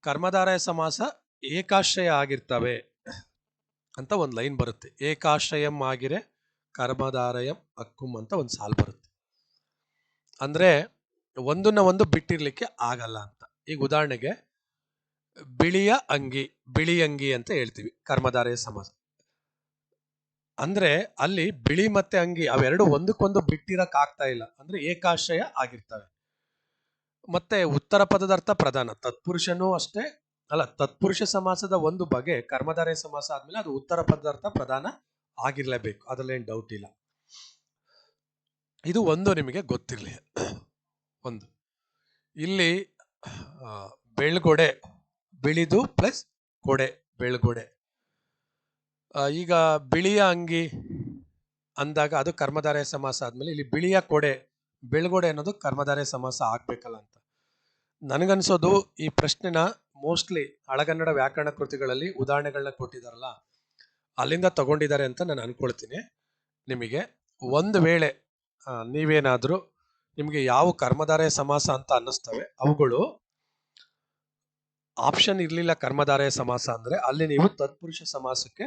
Speaker 1: ಕರ್ಮಧಾರಯ ಸಮಾಸ ಏಕಾಶ್ರಯ ಆಗಿರ್ತವೆ ಅಂತ ಒಂದು ಲೈನ್ ಬರುತ್ತೆ. ಏಕಾಶ್ರಯಂ ಆಗಿರೆ ಕರ್ಮಧಾರಯಂ ಅಕ್ಕುಂ ಅಂತ ಒಂದು ಸಾಲು ಬರುತ್ತೆ. ಅಂದ್ರೆ ಒಂದನ್ನ ಒಂದು ಬಿಟ್ಟಿರ್ಲಿಕ್ಕೆ ಆಗಲ್ಲ ಅಂತ. ಈಗ ಉದಾಹರಣೆಗೆ ಬಿಳಿಯ ಅಂಗಿ, ಬಿಳಿ ಅಂಗಿ ಅಂತ ಹೇಳ್ತೀವಿ ಕರ್ಮಧಾರಯ ಸಮಾಸ. ಅಂದ್ರೆ ಅಲ್ಲಿ ಬಿಳಿ ಮತ್ತೆ ಅಂಗಿ ಅವೆರಡು ಒಂದಕ್ಕೊಂದು ಬಿಟ್ಟಿರಕ್ ಆಗ್ತಾ ಇಲ್ಲ. ಅಂದ್ರೆ ಏಕಾಶಯ ಆಗಿರ್ತವೆ. ಮತ್ತೆ ಉತ್ತರ ಪದದ ಅರ್ಥ ಪ್ರಧಾನ. ತತ್ಪುರುಷನೂ ಅಷ್ಟೇ. ಅಲ್ಲ, ತತ್ಪುರುಷ ಸಮಾಸದ ಒಂದು ಬಗೆ ಕರ್ಮಧಾರಯ ಸಮಾಸ ಆದ್ಮೇಲೆ ಅದು ಉತ್ತರ ಪದದ ಅರ್ಥ ಪ್ರಧಾನ ಆಗಿರ್ಲೇಬೇಕು. ಅದ್ರಲ್ಲೇನು ಡೌಟ್ ಇಲ್ಲ. ಇದು ಒಂದು ನಿಮಗೆ ಗೊತ್ತಿರಲಿ. ಒಂದು. ಇಲ್ಲಿ ಬೆಳ್ಗೊಡೆ ಬಿಳಿದು ಪ್ಲಸ್ ಕೊಡೆ ಬೆಳ್ಗೊಡೆ. ಈಗ ಬಿಳಿಯ ಅಂಗಿ ಅಂದಾಗ ಅದು ಕರ್ಮಧಾರೆ ಸಮಾಸ ಆದ್ಮೇಲೆ ಇಲ್ಲಿ ಬಿಳಿಯ ಕೊಡೆ, ಬೆಳಗೊಡೆ ಅನ್ನೋದು ಕರ್ಮಧಾರೆ ಸಮಾಸ ಆಗ್ಬೇಕಲ್ಲ ಅಂತ. ನನಗನ್ಸೋದು ಈ ಪ್ರಶ್ನೆನ ಮೋಸ್ಟ್ಲಿ ಹಳಗನ್ನಡ ವ್ಯಾಕರಣ ಕೃತಿಗಳಲ್ಲಿ ಉದಾಹರಣೆಗಳನ್ನ ಕೊಟ್ಟಿದಾರಲ್ಲ, ಅಲ್ಲಿಂದ ತಗೊಂಡಿದ್ದಾರೆ ಅಂತ ನಾನು ಅನ್ಕೊಳ್ತೀನಿ. ನಿಮಗೆ ಒಂದು ವೇಳೆ ನೀವೇನಾದರೂ ನಿಮಗೆ ಯಾವ ಕರ್ಮಧಾರೆ ಸಮಾಸ ಅಂತ ಅನ್ನಿಸ್ತವೆ, ಅವುಗಳು ಆಪ್ಷನ್ ಇರಲಿಲ್ಲ ಕರ್ಮಧಾರೆ ಸಮಾಸ ಅಂದ್ರೆ ಅಲ್ಲಿ ನೀವು ತತ್ಪುರುಷ ಸಮಾಸಕ್ಕೆ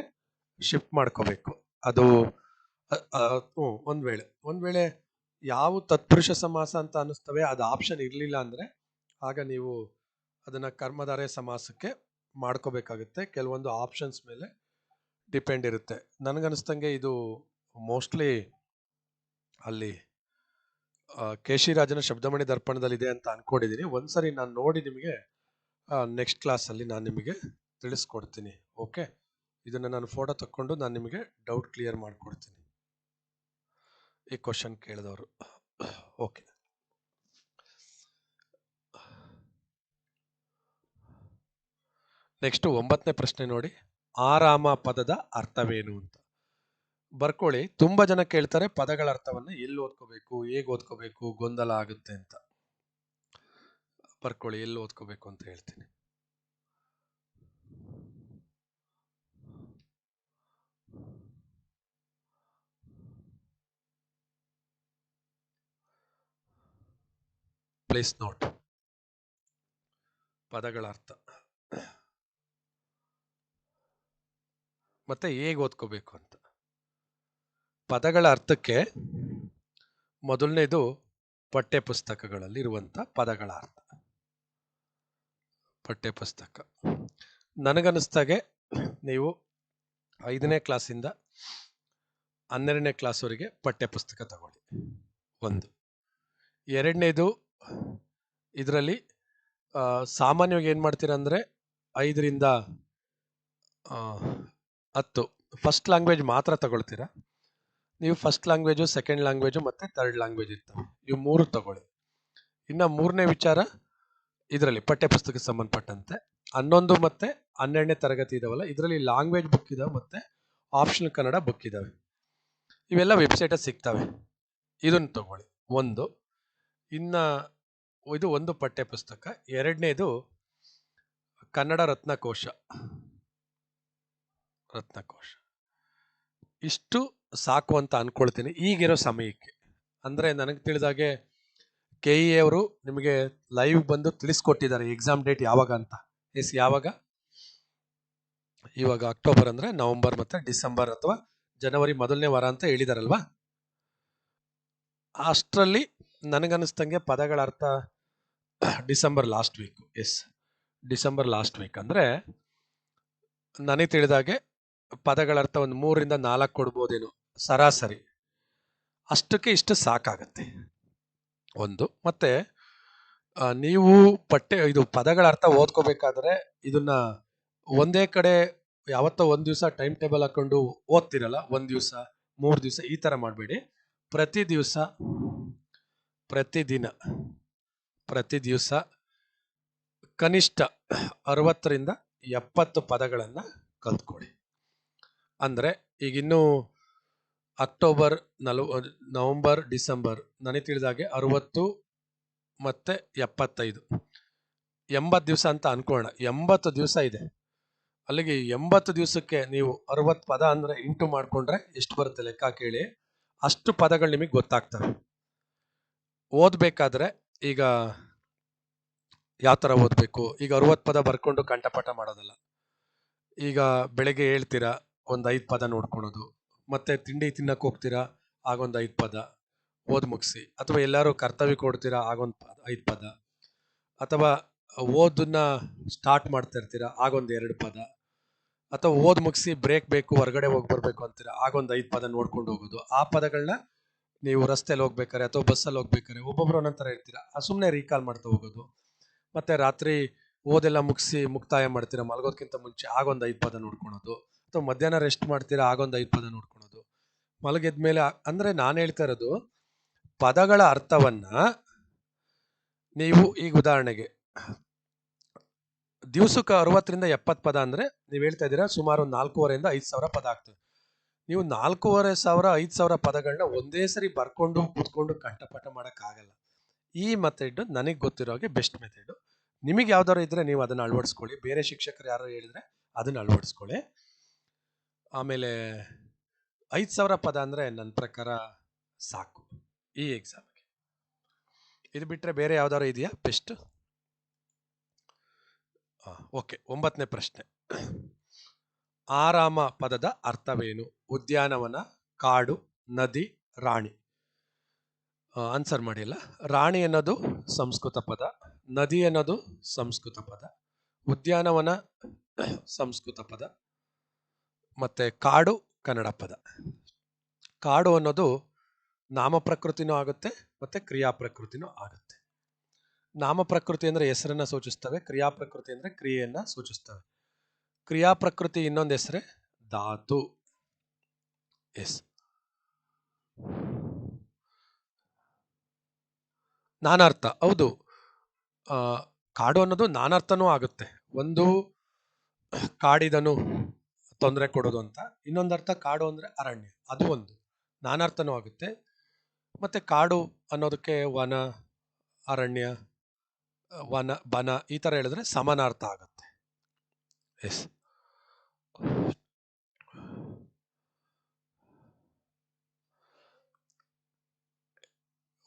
Speaker 1: ಶಿಫ್ಟ್ ಮಾಡ್ಕೋಬೇಕು. ಅದು ಒಂದು ವೇಳೆ. ಒಂದು ವೇಳೆ ಯಾವ ತತ್ಪುರುಷ ಸಮಾಸ ಅಂತ ಅನ್ನಿಸ್ತವೆ, ಅದು ಆಪ್ಷನ್ ಇರಲಿಲ್ಲ ಅಂದ್ರೆ ಆಗ ನೀವು ಅದನ್ನ ಕರ್ಮಧಾರೆ ಸಮಾಸಕ್ಕೆ ಮಾಡ್ಕೋಬೇಕಾಗುತ್ತೆ. ಕೆಲವೊಂದು ಆಪ್ಷನ್ಸ್ ಮೇಲೆ ಡಿಪೆಂಡ್ ಇರುತ್ತೆ. ನನಗನ್ನಿಸ್ತಂಗೆ ಇದು ಮೋಸ್ಟ್ಲಿ ಅಲ್ಲಿ ಕೇಶಿರಾಜನ ಶಬ್ದಮಣಿ ದರ್ಪಣದಲ್ಲಿದೆ ಅಂತ ಅನ್ಕೊಂಡಿದ್ದೀನಿ ಒಂದ್ಸರಿ ನಾನು ನೋಡಿ ನಿಮಗೆ ನೆಕ್ಸ್ಟ್ ಕ್ಲಾಸಲ್ಲಿ ನಾನು ನಿಮಗೆ ತಿಳಿಸ್ಕೊಡ್ತೀನಿ. ಓಕೆ ಇದನ್ನು ನಾನು ಫೋಟೋ ತಕ್ಕೊಂಡು ನಾನು ನಿಮಗೆ ಡೌಟ್ ಕ್ಲಿಯರ್ ಮಾಡಿಕೊಡ್ತೀನಿ. ಈ ಕ್ವಶನ್ ಕೇಳಿದವರು. ಓಕೆ ನೆಕ್ಸ್ಟ್ ಒಂಬತ್ತನೇ ಪ್ರಶ್ನೆ ನೋಡಿ. ಆರಾಮ ಪದದ ಅರ್ಥವೇನು ಅಂತ. ಬರ್ಕೊಳ್ಳಿ. ತುಂಬಾ ಜನ ಕೇಳ್ತಾರೆ ಪದಗಳ ಅರ್ಥವನ್ನ ಎಲ್ಲಿ ಓದ್ಕೋಬೇಕು, ಹೇಗೆ ಓದ್ಕೋಬೇಕು, ಗೊಂದಲ ಆಗುತ್ತೆ ಅಂತ. ಬರ್ಕೊಳ್ಳಿ, ಎಲ್ಲಿ ಓದ್ಕೋಬೇಕು ಅಂತ ಹೇಳ್ತೀನಿ. ಪ್ಲೇಸ್ ನೋಟ್ ಪದಗಳ ಅರ್ಥ ಮತ್ತೆ ಹೇಗೆ ಓದ್ಕೋಬೇಕು ಅಂತ. ಪದಗಳ ಅರ್ಥಕ್ಕೆ ಮೊದಲನೇದು ಪಠ್ಯ ಪುಸ್ತಕಗಳಲ್ಲಿ ಇರುವಂತ ಪದಗಳ ಅರ್ಥ ಪಠ್ಯ ಪುಸ್ತಕ ನನಗನ್ನಿಸ್ದಾಗೆ ನೀವು ಐದನೇ ಕ್ಲಾಸಿಂದ ಹನ್ನೆರಡನೇ ಕ್ಲಾಸ್ವರೆಗೆ ಪಠ್ಯ ಪುಸ್ತಕ ತಗೊಳ್ಳಿ. ಒಂದು. ಎರಡನೇದು ಇದರಲ್ಲಿ ಸಾಮಾನ್ಯವಾಗಿ ಏನು ಮಾಡ್ತೀರಾ ಅಂದರೆ ಐದರಿಂದ ಹತ್ತು. ಫಸ್ಟ್ ಲ್ಯಾಂಗ್ವೇಜ್ ಮಾತ್ರ ತಗೊಳ್ತೀರಾ? ನೀವು ಫಸ್ಟ್ ಲ್ಯಾಂಗ್ವೇಜು ಸೆಕೆಂಡ್ ಲ್ಯಾಂಗ್ವೇಜು ಮತ್ತು ತರ್ಡ್ ಲ್ಯಾಂಗ್ವೇಜ್ ಇರ್ತವೆ. ಇವು ಮೂರು ತಗೊಳ್ಳಿ. ಇನ್ನು ಮೂರನೇ ವಿಚಾರ ಇದರಲ್ಲಿ, ಪಠ್ಯಪುಸ್ತಕಕ್ಕೆ ಸಂಬಂಧಪಟ್ಟಂತೆ. ಹನ್ನೊಂದು ಮತ್ತು ಹನ್ನೆರಡನೇ ತರಗತಿ ಇದಾವಲ್ಲ, ಇದರಲ್ಲಿ ಲ್ಯಾಂಗ್ವೇಜ್ ಬುಕ್ ಇದಾವೆ ಮತ್ತು ಆಪ್ಷನಲ್ ಕನ್ನಡ ಬುಕ್ ಇದ್ದಾವೆ ಇವೆಲ್ಲ ವೆಬ್ಸೈಟಲ್ಲಿ ಸಿಗ್ತವೆ. ಇದನ್ನು ತಗೊಳ್ಳಿ. ಒಂದು. ಇನ್ನು ಇದು ಒಂದು ಪಠ್ಯಪುಸ್ತಕ. ಎರಡನೇದು ಕನ್ನಡ ರತ್ನಕೋಶ. ರತ್ನಕೋಶ. ಇಷ್ಟು ಸಾಕು ಅಂತ ಅಂದ್ಕೊಳ್ತೀನಿ ಈಗಿರೋ ಸಮಯಕ್ಕೆ. ಅಂದರೆ ನನಗೆ ತಿಳಿದಾಗೆ ಕೆ ಇ ಅವರು ನಿಮಗೆ ಲೈವ್ ಬಂದು ತಿಳಿಸ್ಕೊಟ್ಟಿದ್ದಾರೆ. ಎಕ್ಸಾಮ್ ಡೇಟ್ ಯಾವಾಗ ಅಂತ. ಎಸ್, ಯಾವಾಗ? ಇವಾಗ ಅಕ್ಟೋಬರ್ ಅಂದರೆ ನವೆಂಬರ್ ಮತ್ತು ಡಿಸೆಂಬರ್ ಅಥವಾ ಜನವರಿ ಮೊದಲನೇ ವಾರ ಅಂತ ಹೇಳಿದಾರಲ್ವಾ? ಅಷ್ಟರಲ್ಲಿ ನನಗನ್ನಿಸ್ದಂಗೆ ಪದಗಳ ಅರ್ಥ December last week, yes. December last week ಅಂದರೆ ನನಗೆ ತಿಳಿದಾಗೆ ಪದಗಳ ಅರ್ಥ ಒಂದು ಮೂರಿಂದ ನಾಲ್ಕು ಕೊಡ್ಬೋದೇನು, ಸರಾಸರಿ. ಅಷ್ಟಕ್ಕೆ ಇಷ್ಟು ಸಾಕಾಗತ್ತೆ. ಒಂದು, ಮತ್ತೆ ನೀವು ಪಠ್ಯ, ಇದು ಪದಗಳ ಅರ್ಥ ಓದ್ಕೋಬೇಕಾದ್ರೆ ಇದನ್ನ ಒಂದೇ ಕಡೆ ಯಾವತ್ತೋ ಒಂದು ದಿವಸ ಟೈಮ್ ಟೇಬಲ್ ಹಾಕೊಂಡು ಓದ್ತಿರಲ್ಲ, ಒಂದು ದಿವಸ, ಮೂರು ದಿವಸ ಈ ತರ ಮಾಡಬೇಡಿ. ಪ್ರತಿ ದಿವಸ, ಪ್ರತಿದಿನ. ಪ್ರತಿ ದಿವಸ ಕನಿಷ್ಠ ಅರವತ್ತರಿಂದ ಎಪ್ಪತ್ತು ಪದಗಳನ್ನು ಕಲ್ತ್ಕೊಳ್ಳಿ. ಅಂದರೆ ಈಗಿನ್ನೂ ಅಕ್ಟೋಬರ್ ನಲ್ವ ನವಂಬರ್, ಡಿಸೆಂಬರ್ ನನಗೆ ತಿಳಿದಾಗೆ ಅರವತ್ತು ಮತ್ತು ಎಪ್ಪತ್ತೈದು. ಎಂಬತ್ತು ದಿವಸ ಅಂತ ಅನ್ಕೋಣ ಎಂಬತ್ತು ದಿವಸ ಇದೆ. ಅಲ್ಲಿಗೆ ಎಂಬತ್ತು ದಿವಸಕ್ಕೆ ನೀವು ಅರವತ್ತು ಪದ ಅಂದರೆ ಇಂಟು ಮಾಡಿಕೊಂಡ್ರೆ ಎಷ್ಟು ಬರುತ್ತೆ ಲೆಕ್ಕ ಕೇಳಿ. ಅಷ್ಟು ಪದಗಳು ನಿಮಗೆ ಗೊತ್ತಾಗ್ತವೆ. ಓದ್ಬೇಕಾದ್ರೆ ಈಗ ಯಾವ ಥರ ಓದಬೇಕು? ಈಗ ಅರವತ್ತು ಪದ ಬರ್ಕೊಂಡು ಕಂಠಪಾಠ ಮಾಡೋದಲ್ಲ. ಈಗ ಬೆಳಗ್ಗೆ ಹೇಳ್ತೀರಾ, ಒಂದು ಐದು ಪದ ನೋಡ್ಕೊಳೋದು. ಮತ್ತೆ ತಿಂಡಿ ತಿನ್ನಕ್ಕೆ ಹೋಗ್ತೀರಾ, ಆಗೊಂದು ಐದು ಪದ. ಓದ್ ಮುಗಿಸಿ. ಅಥವಾ ಎಲ್ಲರೂ ಕರ್ತವ್ಯ ಕೊಡ್ತೀರಾ, ಆಗೊಂದು ಪದ ಐದು ಪದ. ಅಥವಾ ಓದನ್ನ ಸ್ಟಾರ್ಟ್ ಮಾಡ್ತಾ ಇರ್ತೀರಾ, ಆಗೊಂದು ಎರಡು ಪದ. ಅಥವಾ ಓದ್ ಮುಗಿಸಿ ಬ್ರೇಕ್ ಬೇಕು, ಹೊರಗಡೆ ಹೋಗಿ ಬರಬೇಕು ಅಂತೀರಾ, ಆಗೊಂದು ಐದು ಪದ ನೋಡ್ಕೊಂಡು ಹೋಗೋದು. ಆ ಪದಗಳನ್ನ ನೀವು ರಸ್ತೆಯಲ್ಲಿ ಹೋಗ್ಬೇಕಾರೆ ಅಥವಾ ಬಸ್ಸಲ್ಲಿ ಹೋಗ್ಬೇಕಾರೆ ಒಬ್ಬೊಬ್ರು ಒಂದೊಂಥರ ಇರ್ತೀರಾ? ಸುಮ್ಮನೆ ರೀಕಾಲ್ ಮಾಡ್ತಾ ಹೋಗೋದು. ಮತ್ತೆ ರಾತ್ರಿ ಓದೆಲ್ಲ ಮುಗಿಸಿ ಮುಕ್ತಾಯ ಮಾಡ್ತೀರಾ? ಮಲಗೋದಕ್ಕಿಂತ ಮುಂಚೆ ಆಗೊಂದು ಐದು ಪದ ನೋಡ್ಕೊಳೋದು. ಅಥವಾ ಮಧ್ಯಾಹ್ನ ರೆಸ್ಟ್ ಮಾಡ್ತೀರಾ? ಆಗೊಂದು ಐದು ಪದ ನೋಡ್ಕೊಳೋದು. ಮಲಗಿದ ಮೇಲೆ ಅಂದರೆ ನಾನು ಹೇಳ್ತಾ ಇರೋದು, ಪದಗಳ ಅರ್ಥವನ್ನು ನೀವು ಈಗ ಉದಾಹರಣೆಗೆ ದಿವಸಕ್ಕೆ ಅರವತ್ತರಿಂದ ಎಪ್ಪತ್ತು ಪದ ಅಂದರೆ ನೀವು ಹೇಳ್ತಾ ಇದ್ದೀರಾ ಸುಮಾರು ಒಂದು ನಾಲ್ಕೂವರೆಯಿಂದ ಐದು ಸಾವಿರ ಪದ ಆಗ್ತದೆ. ನೀವು ನಾಲ್ಕೂವರೆ ಸಾವಿರ, ಐದು ಸಾವಿರ ಪದಗಳನ್ನ ಒಂದೇ ಸರಿ ಬರ್ಕೊಂಡು, ಕೂತ್ಕೊಂಡು ಕಂಠಪಾಠ ಮಾಡೋಕ್ಕಾಗಲ್ಲ. ಈ ಮೆಥಡ್ ನನಗೆ ಗೊತ್ತಿರೋ ಹಾಗೆ ಬೆಸ್ಟ್ ಮೆಥಡ್ ನಿಮಗೆ ಯಾವ್ದಾರು ಇದ್ರೆ ನೀವು ಅದನ್ನು ಅಳವಡಿಸ್ಕೊಳ್ಳಿ. ಬೇರೆ ಶಿಕ್ಷಕರು ಯಾರು ಹೇಳಿದ್ರೆ ಅದನ್ನು ಅಳವಡಿಸ್ಕೊಳ್ಳಿ. ಆಮೇಲೆ ಐದು ಸಾವಿರ ಪದ ಅಂದರೆ ನನ್ನ ಪ್ರಕಾರ ಸಾಕು ಈ ಎಕ್ಸಾಮ್ಗೆ ಇದು ಬಿಟ್ಟರೆ ಬೇರೆ ಯಾವ್ದಾದ್ರು ಇದೆಯಾ? ಬೆಸ್ಟ್ ಓಕೆ ಒಂಬತ್ತನೇ ಪ್ರಶ್ನೆ. ಆರಾಮ ಪದದ ಅರ್ಥವೇನು? ಉದ್ಯಾನವನ, ಕಾಡು, ನದಿ, ರಾಣಿ. ಆನ್ಸರ್ ಮಾಡಿಲ್ಲ ರಾಣಿ ಅನ್ನೋದು ಸಂಸ್ಕೃತ ಪದ, ನದಿ ಅನ್ನೋದು ಸಂಸ್ಕೃತ ಪದ, ಉದ್ಯಾನವನ ಸಂಸ್ಕೃತ ಪದ, ಮತ್ತೆ ಕಾಡು ಕನ್ನಡ ಪದ. ಕಾಡು ಅನ್ನೋದು ನಾಮ ಪ್ರಕೃತಿನೂ ಆಗುತ್ತೆ, ಮತ್ತೆ ಕ್ರಿಯಾ ಪ್ರಕೃತಿನೂ ಆಗುತ್ತೆ. ನಾಮ ಪ್ರಕೃತಿ ಅಂದ್ರೆ ಹೆಸರನ್ನ ಸೂಚಿಸ್ತವೆ, ಕ್ರಿಯಾ ಪ್ರಕೃತಿ ಅಂದ್ರೆ ಕ್ರಿಯೆಯನ್ನ ಸೂಚಿಸ್ತವೆ. ಕ್ರಿಯಾ ಪ್ರಕೃತಿ ಇನ್ನೊಂದು ಹೆಸರೇ? ಧಾತು. ಎಸ್. ನಾನಾರ್ಥ. ಹೌದು. ಕಾಡು ಅನ್ನೋದು ನಾನಾರ್ಥನೂ ಆಗುತ್ತೆ. ಒಂದು ಕಾಡಿದನು ತೊಂದರೆ ಕೊಡೋದು ಅಂತ. ಇನ್ನೊಂದು ಅರ್ಥ, ಕಾಡು ಅಂದ್ರೆ ಅರಣ್ಯ. ಅದು ಒಂದು. ನಾನಾರ್ಥನೂ ಆಗುತ್ತೆ. ಮತ್ತೆ ಕಾಡು ಅನ್ನೋದಕ್ಕೆ ವನ, ಅರಣ್ಯ, ವನ, ಬನ ಈ ತರ ಹೇಳಿದ್ರೆ ಸಮಾನಾರ್ಥ ಆಗುತ್ತೆ. ಎಸ್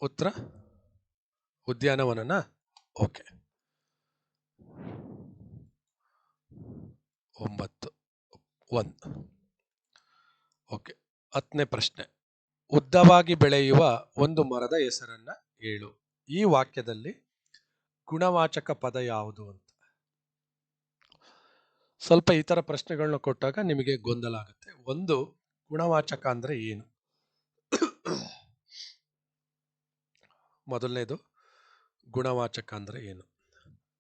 Speaker 1: ಉತ್ತರ ಉದ್ಯಾನವನನ ಓಕೆ ಒಂಬತ್ತು ಒನ್ ಓಕೆ ಹತ್ತನೇ ಪ್ರಶ್ನೆ ಉದ್ದವಾಗಿ ಬೆಳೆಯುವ ಒಂದು ಮರದ ಹೆಸರನ್ನ ಹೇಳು ಈ ವಾಕ್ಯದಲ್ಲಿ ಗುಣವಾಚಕ ಪದ ಯಾವುದು ಅಂತ ಸ್ವಲ್ಪ ಈ ತರ ಪ್ರಶ್ನೆಗಳನ್ನ ಕೊಟ್ಟಾಗ ನಿಮಗೆ ಗೊಂದಲ ಆಗುತ್ತೆ. ಒಂದು, ಗುಣವಾಚಕ ಅಂದರೆ ಏನು? ಮೊದಲನೇದು, ಗುಣವಾಚಕ ಅಂದರೆ ಏನು?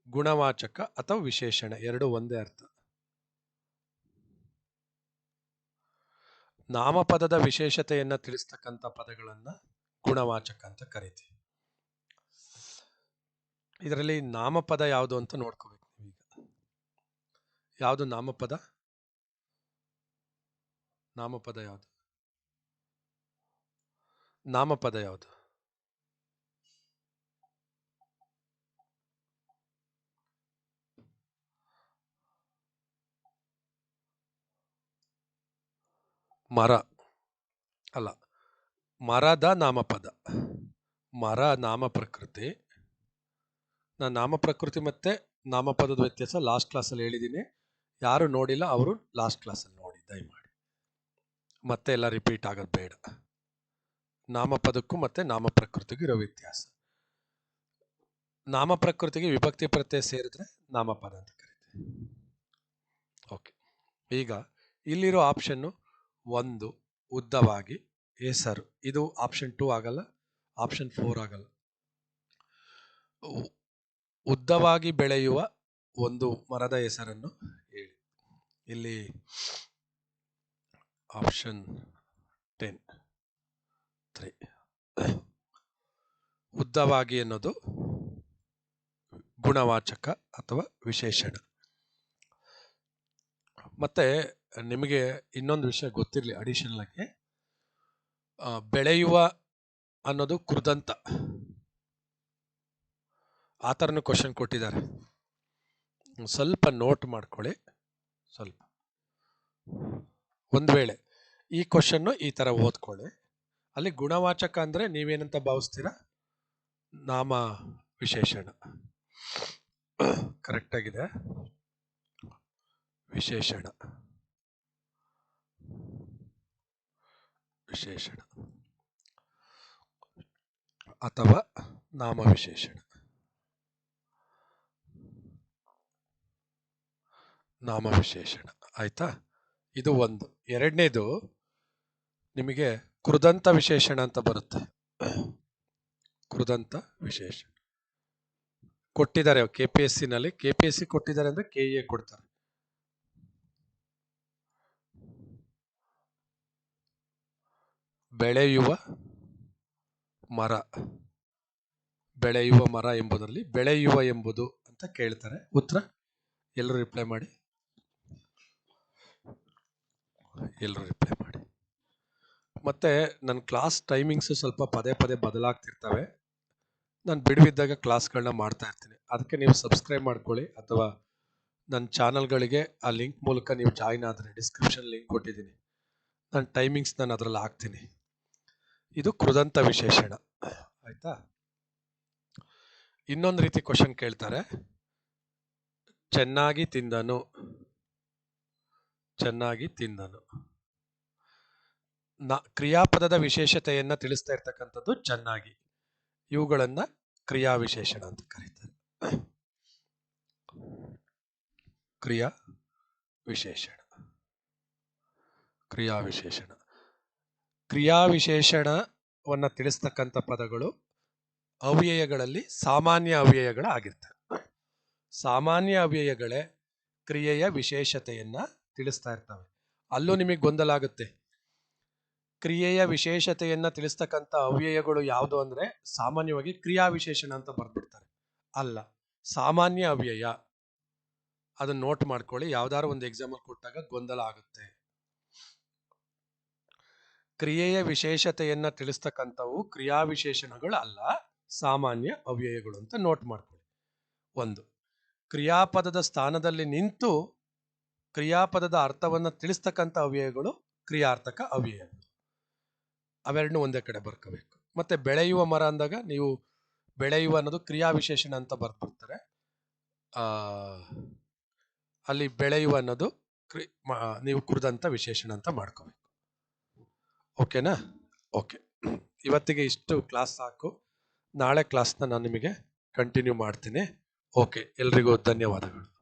Speaker 1: ಗುಣವಾಚಕ ಅಥವಾ ವಿಶೇಷಣ, ಎರಡು ಒಂದೇ ಅರ್ಥ. ನಾಮಪದದ ವಿಶೇಷತೆಯನ್ನು ತಿಳಿಸ್ತಕ್ಕಂಥ ಪದಗಳನ್ನು ಗುಣವಾಚಕ ಅಂತ ಕರಿತೀವಿ. ಇದರಲ್ಲಿ ನಾಮಪದ ಯಾವುದು ಅಂತ ನೋಡ್ಕೋಬೇಕು. ಯಾವುದು ನಾಮಪದ ನಾಮಪದ ಯಾವುದು? ನಾಮಪದ ಯಾವುದು? ಮರ. ಅಲ್ಲ, ಮರದ ನಾಮಪದ ಮರ ನಾಮ ಪ್ರಕೃತಿ. ನಾನು ನಾಮ ಪ್ರಕೃತಿ ಮತ್ತೆ ನಾಮಪದದ ವ್ಯತ್ಯಾಸ ಲಾಸ್ಟ್ ಕ್ಲಾಸಲ್ಲಿ ಹೇಳಿದ್ದೀನಿ ಯಾರು ನೋಡಿಲ್ಲ ಅವರು ಲಾಸ್ಟ್ ಕ್ಲಾಸಲ್ಲಿ ನೋಡಿ ದಯಮಾಡಿ. ಮತ್ತೆ ಎಲ್ಲ ರಿಪೀಟ್ ಆಗೋದು ಬೇಡ. ನಾಮಪದಕ್ಕೂ ಮತ್ತೆ ನಾಮಪ್ರಕೃತಿಗೂ ಇರೋ ವ್ಯತ್ಯಾಸ. ನಾಮಪ್ರಕೃತಿಗೆ ವಿಭಕ್ತಿ ಪ್ರತ್ಯಯ ಸೇರಿದ್ರೆ ನಾಮಪದ ಅಂತ ಕರೀತೀವಿ. ಓಕೆ ಈಗ ಇಲ್ಲಿರೋ ಆಪ್ಷನ್ನು ಒಂದು ಉದ್ದವಾಗಿ ಹೆಸರು. ಇದು ಆಪ್ಷನ್ ಟೂ ಆಗಲ್ಲ ಆಪ್ಷನ್ ಫೋರ್ ಆಗಲ್ಲ. ಉದ್ದವಾಗಿ ಬೆಳೆಯುವ ಒಂದು ಮರದ ಹೆಸರನ್ನು ಇಲ್ಲಿ ಆಪ್ಷನ್ ಟೆನ್ ತ್ರೀ ಉದ್ದವಾಗಿ ಅನ್ನೋದು ಗುಣವಾಚಕ ಅಥವಾ ವಿಶೇಷಣ. ಮತ್ತೆ ನಿಮಗೆ ಇನ್ನೊಂದು ವಿಷಯ ಗೊತ್ತಿರಲಿ ಅಡಿಷನಲ್ ಆಗಿ. ಬೆಳೆಯುವ ಅನ್ನೋದು ಕೃದಂತ. ಆ ಥರನೂ ಕ್ವಶನ್ ಕೊಟ್ಟಿದ್ದಾರೆ. ಸ್ವಲ್ಪ ನೋಟ್ ಮಾಡ್ಕೊಳ್ಳಿ. ಸ್ವಲ್ಪ ಒಂದು ವೇಳೆ ಈ ಕ್ವಶನ್ನು ಈ ಥರ ಓದ್ಕೊಳ್ಳಿ. ಅಲ್ಲಿ ಗುಣವಾಚಕ ಅಂದರೆ ನೀವೇನಂತ ಭಾವಿಸ್ತೀರ? ನಾಮ ವಿಶೇಷಣ. ಕರೆಕ್ಟಾಗಿದೆ ವಿಶೇಷಣ. ವಿಶೇಷಣ. ಅಥವಾ ನಾಮ ವಿಶೇಷಣ. ನಾಮ ವಿಶೇಷಣ ಆಯ್ತಾ? ಇದು ಒಂದು. ಎರಡನೇದು ನಿಮಗೆ ಕೃದಂತ ವಿಶೇಷಣ ಅಂತ ಬರುತ್ತೆ. ಕೃದಂತ ವಿಶೇಷಣ ಕೊಟ್ಟಿದ್ದಾರೆ ಕೆ ಪಿ ಎಸ್ ಸಿನಲ್ಲಿ ಕೆ ಪಿ ಎಸ್ ಸಿ ಕೊಟ್ಟಿದ್ದಾರೆ ಅಂದ್ರೆ ಕೆ ಎ ಕೊಡ್ತಾರೆ. ಬೆಳೆಯುವ ಮರ. ಬೆಳೆಯುವ ಮರ ಎಂಬುದರಲ್ಲಿ ಬೆಳೆಯುವ ಎಂಬುದು ಅಂತ ಕೇಳ್ತಾರೆ. ಉತ್ತರ? ಎಲ್ಲರೂ ರಿಪ್ಲೈ ಮಾಡಿ. ಎಲ್ಲರೂ ರಿಪ್ಲೈ ಮಾಡಿ. ಮತ್ತೆ ನನ್ನ ಕ್ಲಾಸ್ ಟೈಮಿಂಗ್ಸು ಸ್ವಲ್ಪ ಪದೇ ಪದೇ ಬದಲಾಗ್ತಿರ್ತವೆ. ನಾನು ಬಿಡುವಿದ್ದಾಗ ಕ್ಲಾಸ್ಗಳನ್ನ ಮಾಡ್ತಾ ಇರ್ತೀನಿ. ಅದಕ್ಕೆ ನೀವು ಸಬ್ಸ್ಕ್ರೈಬ್ ಮಾಡ್ಕೊಳ್ಳಿ ಅಥವಾ ನನ್ನ ಚಾನಲ್ಗಳಿಗೆ ಆ ಲಿಂಕ್ ಮೂಲಕ ನೀವು ಜಾಯ್ನ್ ಆದರೆ ಡಿಸ್ಕ್ರಿಪ್ಷನ್ ಲಿಂಕ್ ಕೊಟ್ಟಿದ್ದೀನಿ. ನನ್ನ ಟೈಮಿಂಗ್ಸ್ ನಾನು ಅದರಲ್ಲಿ ಹಾಕ್ತೀನಿ. ಇದು ಕೃದಂತ ವಿಶೇಷಣ. ಆಯಿತಾ? ಇನ್ನೊಂದು ರೀತಿ ಕ್ವಶನ್ ಕೇಳ್ತಾರೆ. ಚೆನ್ನಾಗಿ ತಿಂದನು. ಚೆನ್ನಾಗಿ ತಿಂದನು. ನ, ಕ್ರಿಯಾಪದದ ವಿಶೇಷತೆಯನ್ನ ತಿಳಿಸ್ತಾ ಇರ್ತಕ್ಕಂಥದ್ದು ಚೆನ್ನಾಗಿ. ಇವುಗಳನ್ನ ಕ್ರಿಯಾ ವಿಶೇಷಣ ಅಂತ ಕರೀತಾರೆ. ಕ್ರಿಯಾ ವಿಶೇಷಣ. ಕ್ರಿಯಾ ವಿಶೇಷಣ ಕ್ರಿಯಾ ವಿಶೇಷಣವನ್ನ ತಿಳಿಸ್ತಕ್ಕಂಥ ಪದಗಳು ಅವ್ಯಯಗಳಲ್ಲಿ ಸಾಮಾನ್ಯ ಅವ್ಯಯಗಳಾಗಿರ್ತವೆ. ಸಾಮಾನ್ಯ ಅವ್ಯಯಗಳೇ ಕ್ರಿಯೆಯ ವಿಶೇಷತೆಯನ್ನ ತಿಳಿಸ್ತಾ ಇರ್ತವೆ. ಅಲ್ಲೂ ನಿಮಗೆ ಗೊಂದಲ ಆಗುತ್ತೆ. ಕ್ರಿಯೆಯ ವಿಶೇಷತೆಯನ್ನ ತಿಳಿಸ್ತಕ್ಕಂಥ ಅವ್ಯಯಗಳು ಯಾವುದು ಅಂದ್ರೆ ಸಾಮಾನ್ಯವಾಗಿ ಕ್ರಿಯಾ ವಿಶೇಷಣ ಅಂತ ಬರ್ಬಿಡ್ತಾರೆ ಅಲ್ಲ, ಸಾಮಾನ್ಯ ಅವ್ಯಯ. ಅದನ್ನ ನೋಟ್ ಮಾಡ್ಕೊಳ್ಳಿ. ಯಾವ್ದಾದ್ರು ಒಂದು ಎಕ್ಸಾಂಪಲ್ ಕೊಟ್ಟಾಗ ಗೊಂದಲ ಆಗುತ್ತೆ. ಕ್ರಿಯೆಯ ವಿಶೇಷತೆಯನ್ನ ತಿಳಿಸ್ತಕ್ಕಂಥವು ಕ್ರಿಯಾ ವಿಶೇಷಣಗಳು ಅಲ್ಲ, ಸಾಮಾನ್ಯ ಅವ್ಯಯಗಳು ಅಂತ ನೋಟ್ ಮಾಡ್ಕೊಳ್ಳಿ. ಒಂದು, ಕ್ರಿಯಾಪದದ ಸ್ಥಾನದಲ್ಲಿ ನಿಂತು ಕ್ರಿಯಾಪದದ ಅರ್ಥವನ್ನ ತಿಳಿಸ್ತಕ್ಕಂಥ ಅವ್ಯಯಗಳು ಕ್ರಿಯಾರ್ಥಕ ಅವ್ಯಯಗಳು. ಅವೆರಡನ್ನೂ ಒಂದೇ ಕಡೆ ಬರ್ಕೋಬೇಕು. ಮತ್ತೆ ಬೆಳೆಯುವ ಮರ ಅಂದಾಗ ನೀವು ಬೆಳೆಯುವ ಅನ್ನೋದು ಕ್ರಿಯಾ ವಿಶೇಷಣ ಅಂತ ಬರ್ತಿರ್ತಾರೆ ಅಲ್ಲಿ ಬೆಳೆಯುವ ಅನ್ನೋದು ಕ್ರಿ ನೀವು ಕುರಿದಂಥ ವಿಶೇಷಣ ಅಂತ ಮಾಡ್ಕೋಬೇಕು. ಓಕೆನಾ? ಓಕೆ. ಇವತ್ತಿಗೆ ಇಷ್ಟು ಕ್ಲಾಸ್ ಸಾಕು. ನಾಳೆ ಕ್ಲಾಸ್ನ ನಾನು ನಿಮಗೆ ಕಂಟಿನ್ಯೂ ಮಾಡ್ತೀನಿ. ಓಕೆ. ಎಲ್ರಿಗೂ ಧನ್ಯವಾದಗಳು.